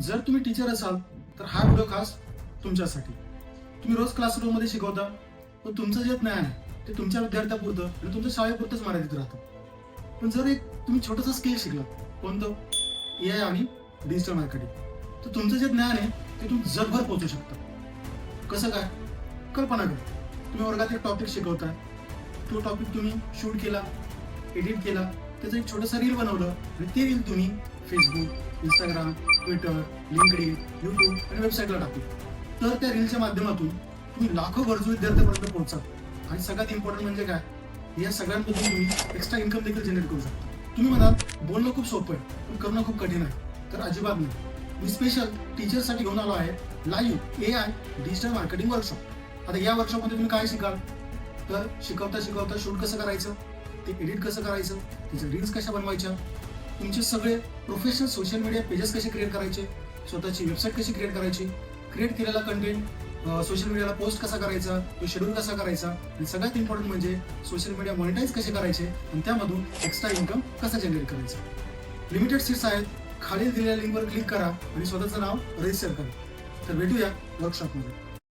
जर तुम्ही टीचर असाल तर हा व्हिडिओ खास तुमच्यासाठी. तुम्ही रोज क्लासरूममध्ये शिकवता पण तुमचं जे ज्ञान आहे ते तुमच्या विद्यार्थ्यापुरतं आणि तुमच्या शाळेपुरतंच मर्यादित राहतं. पण जर एक तुम्ही छोटंसं स्किल शिकलात कोणतं? ए आय आणि डिजिटल मार्केटिंग तर तुमचं जे ज्ञान आहे ते तुम्ही जगभर पोहोचू शकता. कसं काय? कल्पना करा. तुम्ही वर्गात एक टॉपिक शिकवताय तो टॉपिक तुम्ही शूट केला एडिट केला त्याचं एक छोटंसं रील बनवलं आणि ते रील तुम्ही Facebook Instagram Twitter LinkedIn YouTube आणि वेबसाईटला टाकले तर त्या रीलच्या माध्यमातून तुम्ही लाखो गरजू विद्यार्थ्यांपर्यंत पोहोचाल. आणि सगळ्यात इम्पॉर्टंट म्हणजे काय? या सगळ्यांमधून तुम्ही एक्स्ट्रा इन्कम देखील जनरेट करू शकता. तुम्ही म्हणाल बोलणं खूप सोपं आहे पण करणं खूप कठीण आहे. तर अजिबात नाही. मी स्पेशल टीचरसाठी घेऊन आलो आहे live A I digital marketing workshop आता या वर्कशॉपमध्ये तुम्ही काय शिकाल? तर शिकवता शिकवता शूट कसं करायचं? ते एडिट कसं करायचं? त्याच्या रील्स कशा बनवायच्या? तुमचे सगळे प्रोफेशनल सोशल मीडिया पेजेस कसे क्रिएट करायचे? स्वतःची वेबसाईट कशी क्रिएट करायची? क्रिएट केलेला कंटेंट सोशल मीडियाला पोस्ट कसा करायचा? तो शेड्यूल कसा करायचा? आणि सगळ्यात इम्पॉर्टंट म्हणजे सोशल मीडिया मॉनिटाईज कसे करायचे? आणि त्यामधून एक्स्ट्रा इन्कम कसा जनरेट करायचं? लिमिटेड सीट्स आहेत. खाली दिलेल्या लिंकवर क्लिक करा आणि स्वतःचं नाव रजिस्टर करा. तर भेटूया वर्कशॉपमध्ये